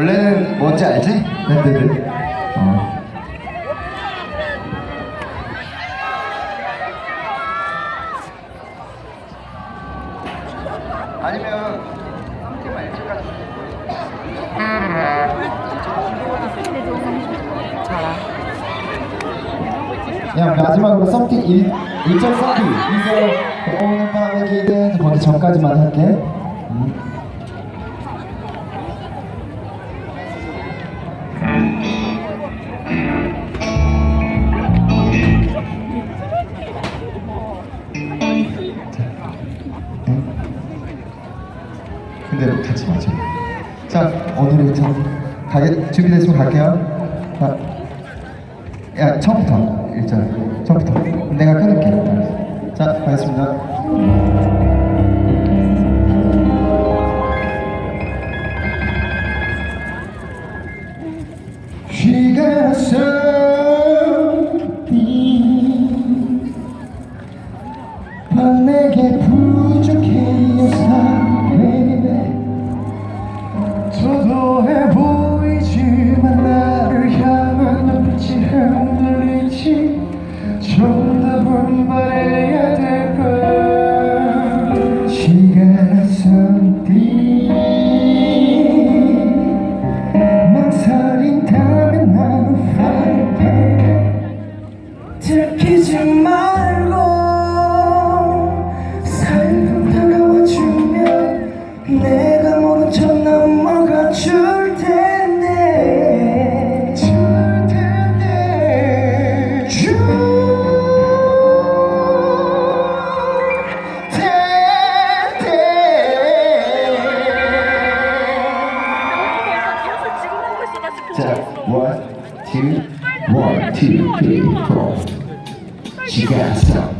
원래는 뭔지 알지? 밴드들 어. 그냥 마지막으로 썸띵 1, 1점 썸띵 이거 오늘 밤의 기대는 거기 전까지만 할게 음. 준비됐으면 갈게요. 자, 야, 처음부터. 일절. 처음부터. 내가 끊을게. 자, 가겠습니다. 음. 쉬가 She got something.